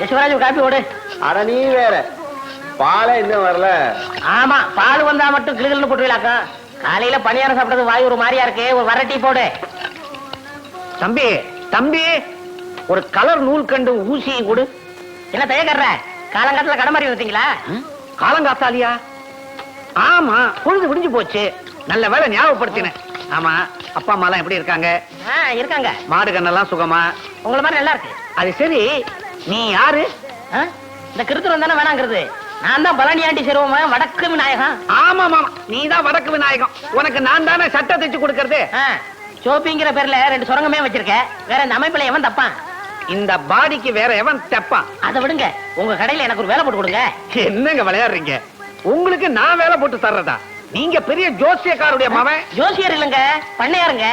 Yasuvaraj copy ஓடு. அட நீ வேற. பாலை இன்னும் வரல. ஆமா பால் வந்தா மட்டும் கிளுகிள்னு போட்டுவிலாக்கும் காலையில பணியாரம் சாப்பிட்டது வாய் ஒரு மாதிரியா இருக்கு ஒரு வர டீ போடு. தம்பி தம்பி ஒரு கலர் நூல் கண்டு ஊசி கொடு. என்ன தயக்கற காலங்காலத்துல கடை மாதிரி இருந்தீங்களா காலங்காத்தாலியா? ஆமா பொழுது விடிஞ்சு போச்சு. நல்ல வேலை ஞாபகப்படுத்தினேன். ஆமா அப்பா அம்மா எல்லாம் எப்படி இருக்காங்க? இருக்காங்க. மாடு கண்ணெல்லாம் சுகமா? உங்கள மாதிரி நல்லா இருக்கு. அது சரி. நீ யாரு? இந்த கிருத்துரம் தானே வேணாங்கிறது. நான் தான் பழனியாண்டி சிறுவமா வடக்கு விநாயகம் ஆமா மாமா நீ தான் வடக்கு விநாயகம் உனக்கு நான் தானே சட்டை தைச்சு கொடுக்கறது? சோப்பிங்கிற பேர்ல ரெண்டு சுரங்கமே வச்சிருக்க. வேற இந்த அமைப்புல எவன் தப்பான்? இந்த பாடிக்கு வேற எவன் தெப்பான்? அதை விடுங்க. உங்க கடையில எனக்கு ஒரு வேலை போட்டு கொடுங்க. என்னங்க விளையாடுறீங்க? உங்களுக்கு நான் வேலை போட்டு தர்றதா? நீங்க பெரிய ஜோசியக்காருடைய மவன். ஜோசியர் இல்லைங்க பண்ணையாருங்க.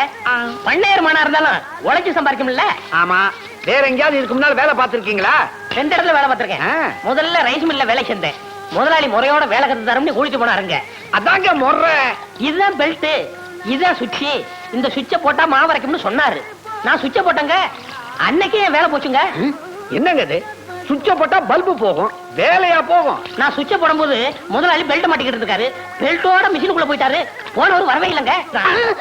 பண்ணையார் மனா இருந்தாலும் உழைச்சு சம்பாதிக்கும்ல? ஆமா. வேற எங்கேயாவது இதுக்கு முன்னால வேலை பார்த்திருக்கீங்களா? ரெண்டு இடத்துல வேலை பார்த்திருக்கேன். முதல்ல ரைஸ் மில்ல வேலை செஞ்சேன். முதலாளி முறையோட வேலை கத்து தரம்னு கூலிச்சு போனாருங்க. அதாங்க முறை. இதுதான் பெல்ட் இதுதான் சுவிட்ச் இந்த சுவிட்ச போட்டா மாவரைக்கும்னு சொன்னாரு. நான் சுவிட்ச போட்டேங்க. அன்னைக்கே வேலை போச்சுங்க. என்னங்க இது? சுவிட்ச போட்டா பல்பு போகும். வேலையா போகும். நான் சுவிட்ச போடும்போது முதலாளி பெல்ட் மாட்டிக்கிட்டு இருக்காரு. பெல்ட்டோட மிஷினுக்குள்ள போயிட்டாரு. போனவர் வரவே இல்லைங்க.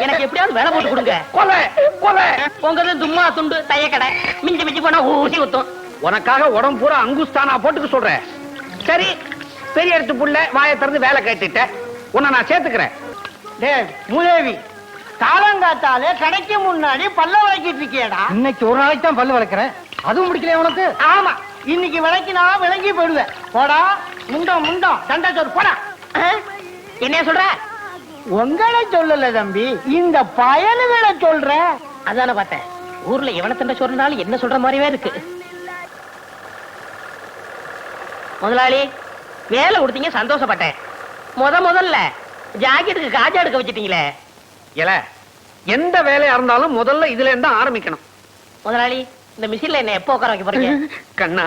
எனக்கு எப்படியாவது வேலை போட்டு கொடுங்க. கொலை கொலை. உங்க தும்மா துண்டு தைய கடை. மிஞ்சி மிஞ்சி போனா ஊசி ஊத்தும். உனக்காக உடம்பு பூரா அங்குஸ்தானா போட்டுக்க சொல்றேன். சரி பெரிய எடுத்து புள்ள வாயை திறந்து வேலை கேட்டுட்ட. உன்னை நான் சேர்த்துக்கிறேன். மூதேவி காலங்காத்தாலே கடைக்கு முன்னாடி பல்ல விளக்கிட்டு இருக்கியடா. இன்னைக்கு ஒரு நாளைக்கு தான் பல்லு வளர்க்குறேன். அதுவும் முடிக்கல உனக்கு? ஆமா. இன்னைக்கு விளக்கினா விளங்கி போயிடுவேன். போடா முண்டம் முண்டம் சண்டை சோறு போடா. ஆ? என்னைய சொல்ற? உங்களை சொல்லல தம்பி இந்த பயலுகளை சொல்ற. அதான பார்த்தேன். ஊர்ல எவன தண்டை சொல்றனாலும் என்ன சொல்ற மாதிரியே இருக்கு. முதலாளி வேலை கொடுத்தீங்க சந்தோஷப்பட்டேன். முத முதல்ல ஜாக்கெட்டுக்கு காஜா எடுக்க வச்சிட்டீங்களே. இல்ல எந்த வேலையா இருந்தாலும் முதல்ல இதுல இருந்து ஆரம்பிக்கணும். முதலாளி இந்த மிஷின்ல என்ன எப்போ உட்கார வைக்க போறீங்க? கண்ணா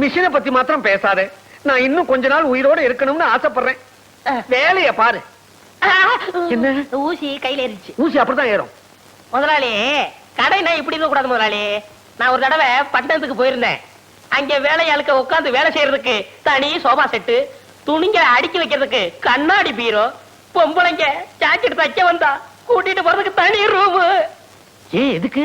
மிஷினை பத்தி மாத்திரம் பேசாதே. நான் இன்னும் கொஞ்ச நாள் உயிரோட இருக்கணும்னு ஆசைப்படுறேன். வேலைய பாரு. என்ன? ஊசி கையில ஏறிச்சு ஊசி அப்படிதான் ஏறும். முதலாளி கடைனா இப்படி இருக்க கூடாது முதலாளி. நான் ஒரு தடவை பட்டணத்துக்கு போயிருந்தேன். அங்க வேலையாளுக்க உட்கார்ந்து வேலை செய்யறதுக்கு தனி சோபா செட்டு துணிங்க அடுக்கி வைக்கிறதுக்கு கண்ணாடி பீரோ பொம்பளைங்க ஜாக்கெட் தைக்க வந்தா கூட்டிட்டு போறதுக்கு தனி ரூம் ஏன் எதுக்கு?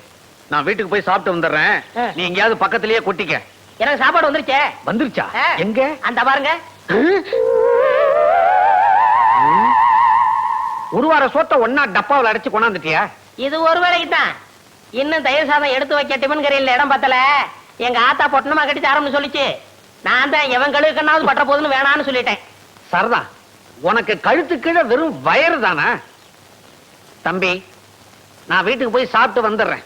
நான் வீட்டுக்கு போய் சாப்பிட்டு வந்துடுறேன். நீ எங்கேயாவது பக்கத்திலேயே கொட்டிக்க. எனக்கு சாப்பாடு வந்துருச்சே. வந்துருச்சா. எங்க? அந்த பாருங்க. ஒரு வார சோத்த ஒன்னா டப்பாவில் அடைச்சு கொண்டாந்துட்டியா? இது ஒரு வேலைக்கு தான் இன்னும் தயிர் சாதம் எடுத்து வைக்க கரையில் இடம் பத்தல. எங்க ஆத்தா பொட்டணமா கட்டி தரோம்னு சொல்லிச்சு. நான் தான் எவன் கழுவுக்கண்ணாவது பட்ட போதுன்னு வேணான்னு சொல்லிட்டேன். சரதா உனக்கு கழுத்து கீழே வெறும் வயறு தானா? தம்பி நான் வீட்டுக்கு போய் சாப்பிட்டு வந்துடுறேன்?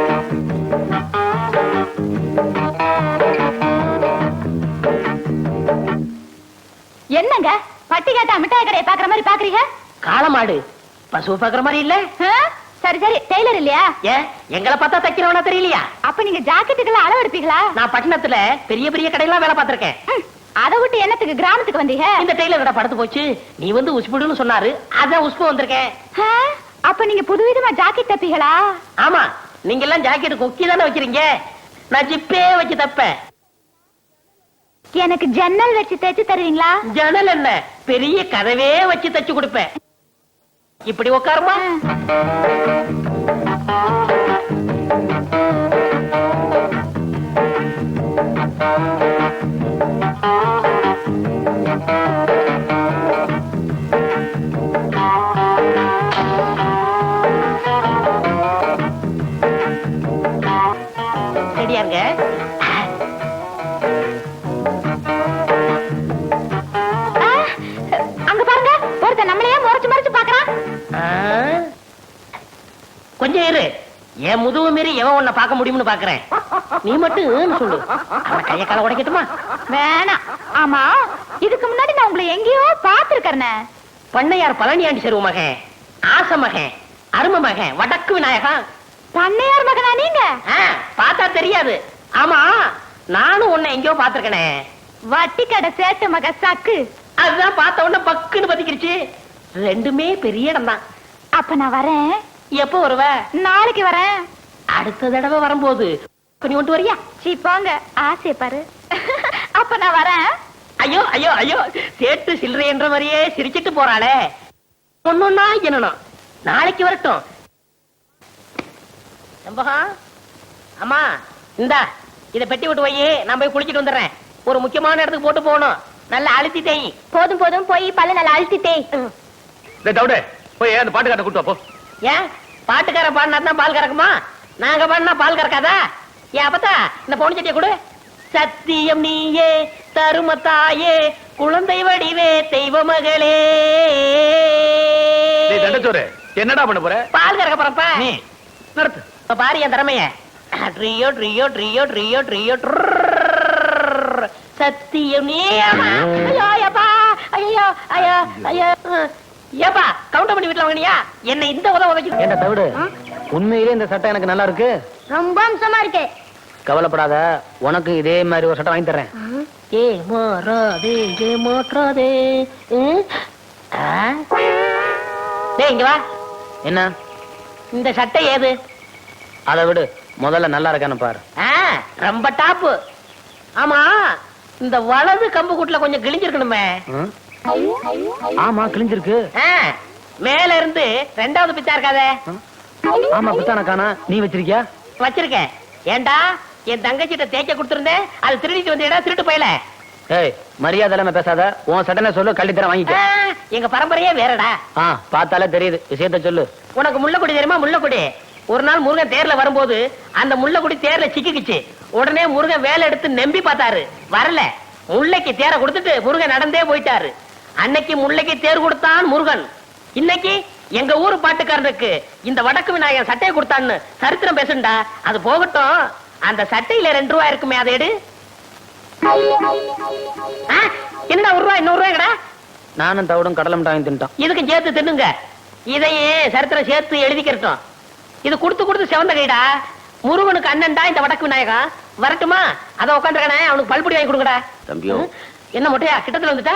என்னங்க? பட்டி கேட்டா மிட்டாய் கடையை பாக்குற மாதிரி பாக்குறீங்க காளமாடு. பசு பாக்குற மாதிரி இல்ல? சரி சரி. டெய்லர் இல்லையா? ஏன் எங்களை பார்த்தா தைக்கிறவனா தெரியலையா? அப்ப நீங்க ஜாக்கெட்டுக்கெல்லாம் அளவு எடுப்பீங்களா? நான் பட்டணத்துல பெரிய பெரிய கடையெல்லாம் வேலை பார்த்திருக்கேன். அதை விட்டு என்னத்துக்கு கிராமத்துக்கு வந்தீங்க? இந்த டெய்லர் கடை படுத்து போச்சு. நீ வந்து உஸ்புடுன்னு சொன்னாரு. அதான் உஸ்பு வந்திருக்கேன்? அப்ப நீங்க புதுவிதமா ஜாக்கெட் தப்பீங்களா? ஆமா. நீங்க எல்லாம் ஜாக்கெட் கொக்கி தானே வைக்கிறீங்க. நான் ஜிப்பே வச்சு தப்பேன். எனக்கு ஜன்னல் வச்சு தைச்சு தருவீங்களா? ஜன்னல் என்ன? பெரிய கதவே வச்சு தச்சு கொடுப்பேன். இப்படி உட்காருமா? என் முதுகு மீறி எவன் உன்னை பார்க்க முடியும்னு பாக்குறேன். நீ மட்டும் சொல்லு. அவன் கைய கால உடைக்கட்டுமா? வேணாம். ஆமா. இதுக்கு முன்னாடி நான் உங்களை எங்கேயோ பாத்துருக்கேன் பண்ணையார் பழனியாண்டி செருவு மகன் ஆச மகன் அரும மகன் வடக்கு விநாயகன் பண்ணையார் மகனா நீங்க? பார்த்தா தெரியாது. ஆமா நானும் உன்னை எங்கேயோ பாத்திருக்கனே வட்டி கடை சேட்டு மக சக்கு. அதுதான் பார்த்த உடனே பக்குன்னு பத்திக்கிருச்சு. ரெண்டுமே பெரிய இடம் தான் அப்ப நான் வரேன். எப்போ வருவ? நாளைக்கு வரேன். அடுத்த தடவை வரும்போது. நீ கொண்டு வரியா? சீ போங்க. ஆசை பாரு. அப்ப நான் வரேன். ஐயோ ஐயோ ஐயோ. சேட்டு சில்லறை என்ற மாதிரியே சிரிச்சிட்டு போறாளே. ஒன்னொன்னா என்னணும் நாளைக்கு வரட்டும். செம்பகா அம்மா இந்தா இத பெட்டி விட்டு போய் நான் போய் குளிச்சிட்டு வந்துடுறேன். ஒரு முக்கியமான இடத்துக்கு போட்டு போகணும். நல்லா அழுத்தி தேய். போதும் போதும். போய் பல்ல நல்லா டேய் தவிடு போய் அந்த பாட்டுக்காரனை கூட்டு போ. ஏன்? பாட்டுக்கார பாடினா தான் பால் கறக்குமா? நாங்க பாடினா பால் கறக்காதா? ஏன் அப்பத்தா இந்த பொண்ணு சட்டியை கொடு. சத்தியம் நீயே தரும தாயே குழந்தை வடிவே தெய்வ மகளே. டேய் தண்டச்சோறு என்னடா பண்ண போற? பால் கறக்க போறப்ப. நீ நடத்து இப்ப பாரு என் திறமைய. ட்ரியோ ட்ரியோ ட்ரியோ ட்ரியோ ட்ரியோ. சத்தியம் நீ ஐயோ ஐயோ ஐயோ ஐயோ ஏப்பா கவுண்டர் பண்ணி வீட்டுல வாங்கினியா? என்ன இந்த உதவ உதைக்கு ஏண்டா தவிடு? உண்மையிலே இந்த சட்டை எனக்கு நல்லா இருக்கு. ரொம்ப அம்சமா இருக்கு. கவலைப்படாத உனக்கு இதே மாதிரி ஒரு சட்டை வாங்கி தர்றேன். ஏ மாறாதே ஏ மாற்றாதே? டேய் இங்க வா. என்ன? இந்த சட்டை ஏது? அதை விடு. முதல்ல நல்லா இருக்கான்னு பாரு. ஆ, ரொம்ப டாப்பு. ஆமா இந்த வலது கம்பு கூட்டுல கொஞ்சம் கிழிஞ்சிருக்கணுமே? ஆமா கிழிஞ்சிருக்கு. மேல இருந்து ரெண்டாவது பித்தா இருக்காதே. ஆமா புத்தான காணா நீ வச்சிருக்கியா? வச்சிருக்கேன். ஏண்டா என் தங்கச்சிட்ட தேய்க்க கொடுத்திருந்தேன் அது திருடிட்டு வந்தீடா திருட்டு போயல. ஏய் மரியாதை இல்லாம பேசாத. உன் சட்டனை சொல்லு கள்ளி தர வாங்கிக்க. எங்க பரம்பரையே வேறடா. ஆ பார்த்தாலே தெரியுது. விஷயத்த சொல்லு. உனக்கு முள்ளக்குடி தெரியுமா? முள்ளக்குடி. ஒரு நாள் முருகன் தேர்ல வரும்போது அந்த முள்ளக்குடி தேர்ல சிக்கிக்குச்சு. உடனே முருகன் வேலை எடுத்து நம்பி பார்த்தாரு. வரல. முல்லைக்கு தேரை கொடுத்துட்டு முருகன் நடந்தே போயிட்டாரு. அன்னைக்கு முல்லைக்கு தேர் கொடுத்தான் முருகன். இன்னைக்கு எங்க ஊரு பாட்டுக்காரனுக்கு இந்த வடக்கு விநாயகன் சட்டையை கொடுத்தான்னு சரித்திரம் பேசுண்டா? அது போகட்டும். அந்த சட்டையில ரெண்டு ரூபாய் இருக்குமே அதை எடு. என்னடா ஒரு ரூபாய் இன்னொரு ரூபாய்டா நானும் தவிடும் கடலை மிட்டாய் வாங்கி தின்ட்டான். இதுக்கும் சேர்த்து தின்னுங்க. இதையே சரித்திரம் சேர்த்து எழுதிக்கிறட்டும் இது கொடுத்து கொடுத்து செவந்த கைடா. முருகனுக்கு அண்ணன்டா இந்த வடக்கு விநாயகா வரட்டுமா? அத உட்காந்துருக்கானே அவனுக்கு பல்புடி வாங்கி கொடுங்கடா. தம்பியோ. ம்? என்ன மொட்டையா? கிட்டத்துல வந்துட்டா?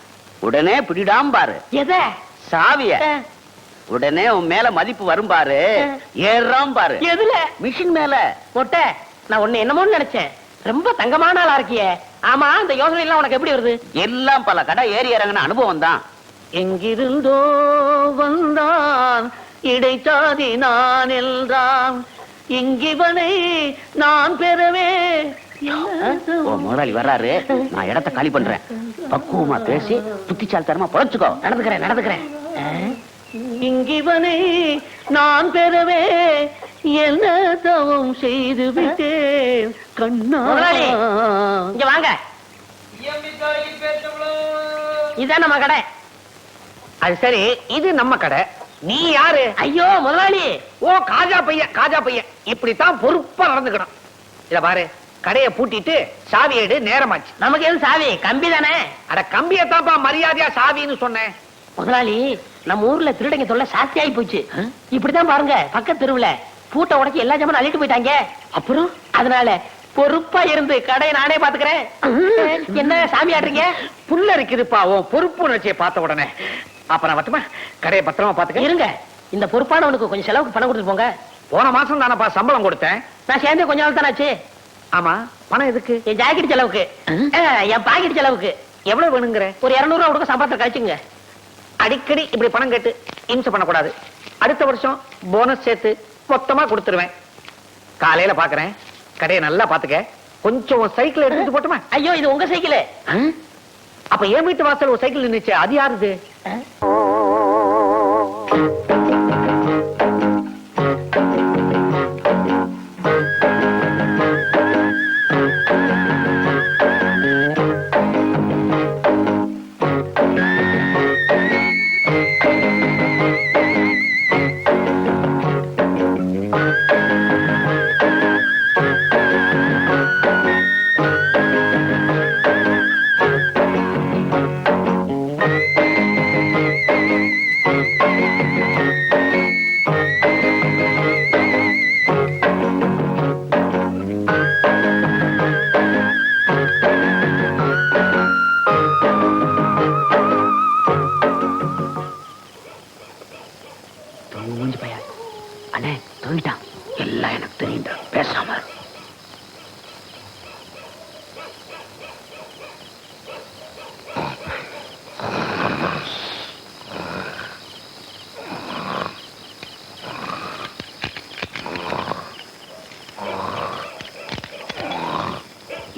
உடனே பிடிடாம பாரு. எத? சாவிய. உடனே உன் மேல மதிப்பு வரும் பாரு. ஏறாம் பாரு. எதுல? மிஷின் மேல. மொட்டை. நான் உன்னை என்னமோன்னு நினைச்சேன். ரொம்ப தங்கமான ஆளா இருக்கியே. ஆமா இந்த யோசனை எல்லாம் உனக்கு எப்படி வருது? எல்லாம் பல கடை ஏறி இறங்கின அனுபவம் தான். எங்கிருந்தோ வந்தான் இடைச்சாதி நான் என்றான். இங்கிவனை நான் பெறவே முதலாளி வர்றாரு. நான் இடத்த காலி பண்றேன். பக்குவமா பேசி புத்திச்சாலித்தனமா பொழைச்சுக்கோ நடந்துக்கிறேன் நடந்துக்கிறேன்? இங்கிவனை நான் பெறவே என்ன தவம் செய்து விட்டேன். கண்ணா. இங்க வாங்க. இதான் நம்ம கடை. அது சரி இது நம்ம கடை. நீ யாரு? ஐயோ முதலாளி. ஓ காஜா பையன் காஜா பையன். இப்படித்தான் பொறுப்பா நடந்துக்கணும். இத பாரு. கடையை பூட்டிட்டு சாவி எடு நேரமாச்சு. நமக்கு எது சாவி? கம்பி தானே? அட கம்பியத்தான்ப்பா மரியாதையா சாவின்னு சொன்னேன். முதலாளி நம்ம ஊர்ல திருடங்க தொல்லை சாஸ்தி ஆகி போச்சு. இப்படிதான் பாருங்க பக்கத்து தெருவுல. பூட்டை உடைச்சு எல்லா ஜாமான் அள்ளிட்டு போயிட்டாங்க. அப்புறம்? அதனால பொறுப்பா இருந்து கடையை நானே பாத்துக்கிறேன். என்ன சாமி ஆடுறீங்க புல்ல இருக்குதுப்பா உன் பொறுப்பு உணர்ச்சியை பார்த்த உடனே. அப்ப நான் வட்டுமா கடையை பத்திரமா பாத்துக்க. இருங்க. இந்த பொறுப்பானவனுக்கு கொஞ்சம் செலவுக்கு பணம் கொடுத்துட்டு போங்க. போன மாசம் தானப்பா சம்பளம் கொடுத்தேன். நான் சேர்ந்தே கொஞ்ச நாள் தானே ஆச்சு ஆமா. பணம் எதுக்கு? என் ஜாக்கெட் செலவுக்கு. என் பாக்கெட் செலவுக்கு. எவ்வளவு வேணுங்கிற? ஒரு இருநூறு ரூபா கொடுக்க சம்பளத்தை கழிச்சுங்க. அடிக்கடி இப்படி பணம் கேட்டு இம்சை பண்ணக்கூடாது. அடுத்த வருஷம் போனஸ் சேர்த்து மொத்தமா கொடுத்துருவேன். காலையில பாக்குறேன். கடையை நல்லா பாத்துக்க. கொஞ்சம் சைக்கிள் எடுத்துட்டு போட்டுமா? ஐயோ இது உங்க சைக்கிள் அப்ப என் வீட்டு வாசல் ஒரு சைக்கிள் நின்னுச்சு. அது யாருது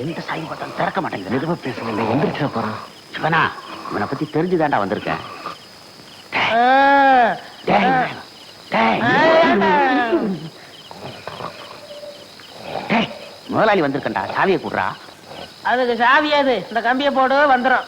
எந்த சாய் பட்டம் திறக்க மாட்டேங்குது. மெதுவா பேசுங்க எந்திரிச்சா போறான் சிவனா இவனை பத்தி தெரிஞ்சுதான்டா வந்திருக்கேன். டேய். டேய். டேய். முதலாளி வந்திருக்கேன்டா சாவியை கூடுறா. அதுக்கு சாவியாது இந்த கம்பியை போடு வந்துரும்.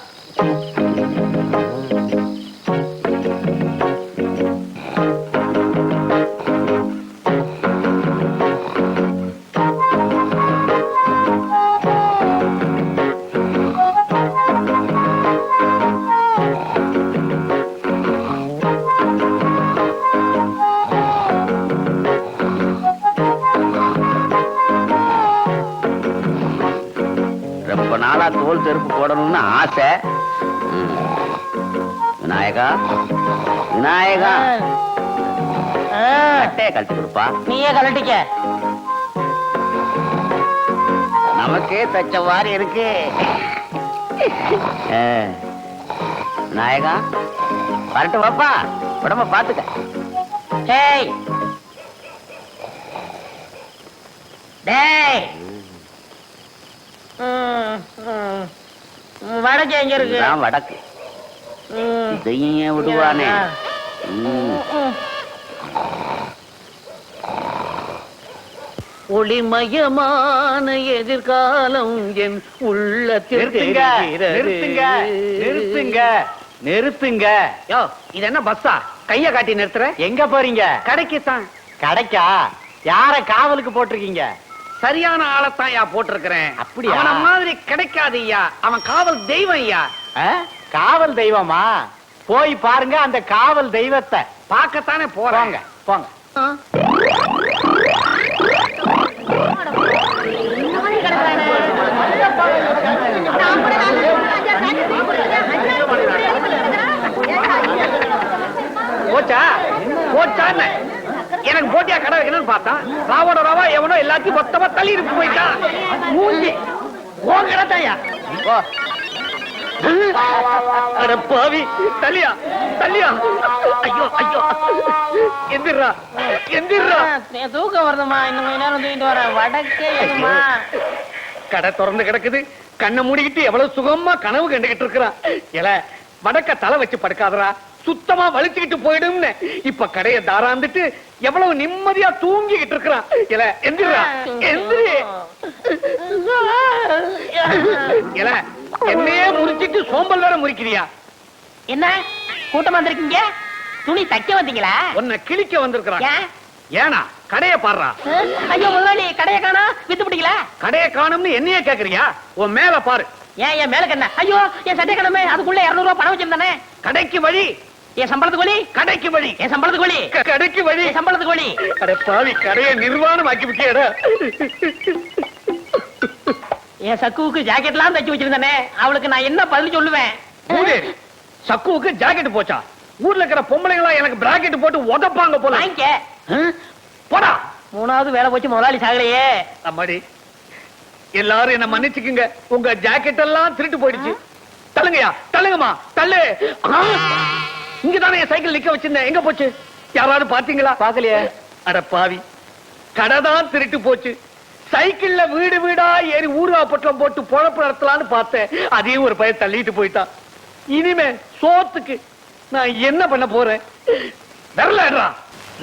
கட்டையை கழட்டி கொடுப்பா. நீயே கலட்டிக்க நமக்கே தச்ச மாதிரி இருக்கு. ஆ. விநாயகா வரட்டு வாப்பா. உடம்ப பாத்துக்க. டேய். டேய். வடக்கு எங்க இருக்கு? வடக்கு. இதையும் விடுவானே? ஒளிமயமான எதிர்காலம் என் உள்ளத்தில் நிறுத்துங்க. நிறுத்துங்க நிறுத்துங்க நிறுத்துங்க. யோ இது என்ன பஸ்ஸா? கைய காட்டி நிறுத்துற? எங்க போறீங்க? கடைக்கு தான் கடைக்கா? யார காவலுக்கு போட்டிருக்கீங்க? சரியான ஆளைத்தான் யா போட்டிருக்கிறேன். அப்படியா? அவன மாதிரி கிடைக்காது ஐயா அவன் காவல் தெய்வம் ஐயா? காவல் தெய்வமா? போய் பாருங்க அந்த காவல் தெய்வத்தை. பார்க்கத்தானே போறாங்க போங்க எல்லாத்தையும் மொத்தமா தள்ளி இருக்கு போயிட்டான் மூஞ்சி உன் கடை தான்யா. போ. அட பாவி. தள்ளியா? தள்ளியா? ஐயோ ஐயோ. எந்திரா. எந்திரா. தூக்கம் வருதுமா இன்னும் கொஞ்ச நேரம் தூக்கிட்டு வரேன் வடக்கே எங்கம்மா கடை திறந்து கிடக்குது. கண்ணை மூடிக்கிட்டு எவ்வளவு சுகமா கனவு கண்டுகிட்டு இருக்கிறான் எல வடக்க தலை வச்சு படுக்காதடா. சுத்தமா வலிச்சுக்கிட்டு போயிடும்னு. இப்ப கடைய தாராந்துட்டு எவ்வளவு நிம்மதியா தூங்கிக்கிட்டு இருக்கிறான் எந்திரா. எந்திரி என்னையே முறிச்சிட்டு சோம்பல் வேற முறிக்கிறியா? என்ன? கூட்டமா வந்திருக்கீங்க? துணி தைக்க வந்தீங்களா? உன்னை கிழிக்க வந்திருக்கிறான். ஏன்? கடைய பாடுறா. ஆ? ஐயோ முதலாளி கடையை காணா? வித்து பிடிக்கல? கடைய காணும்னு என்னையே கேக்குறியா? உன் மேல பாரு. ஏன் என் மேல கண்ண? ஐயோ என் சட்டை கிழமை அதுக்குள்ள இருநூறு ரூபாய் பணம் வச்சிருந்தானே? கடைக்கு வழி. என் சம்பளத்துக்கு வழி? கடைக்கு வழி. என் சம்பளத்துக்கு வழி? கடைக்கு வழி. என் சம்பளத்துக்கு வழி? அட பாவி கடையை நிர்வாணம் ஆக்கி விட்டியடா. என் சக்குவுக்கு ஜாக்கெட்லாம் தைச்சு வச்சிருந்தானே அவளுக்கு நான் என்ன பதில் சொல்லுவேன்? சக்குவுக்கு ஜாக்கெட் போச்சா? ஊர்ல இருக்கிற பொம்பளைங்களா எனக்கு பிராக்கெட் போட்டு உதப்பாங்க போல? போடா. மூணாவது வேலை போச்சு முதலாளி சாகலையே. அம்மாடி எல்லாரும் என்ன மன்னிச்சுக்குங்க. உங்க ஜாக்கெட் எல்லாம் திருட்டு போயிடுச்சு. தள்ளுங்கயா தள்ளுங்கம்மா தள்ளு. ஆ! இங்கதானே என் சைக்கிள் நிக்க வச்சிருந்தேன். எங்க போச்சு? யாராவது பாத்தீங்களா பாக்கலையே அட பாவி. கடை தான் திருட்டு போச்சு. சைக்கிள்ல வீடு வீடா ஏறி ஊர்கா பட்டம் போட்டு பொழப்பு நடத்தலாம்னு பார்த்தேன். அதையும் ஒரு பையன் தள்ளிட்டு போயிட்டான். இனிமே சோத்துக்கு நான் என்ன பண்ண போறேன்? வரலடா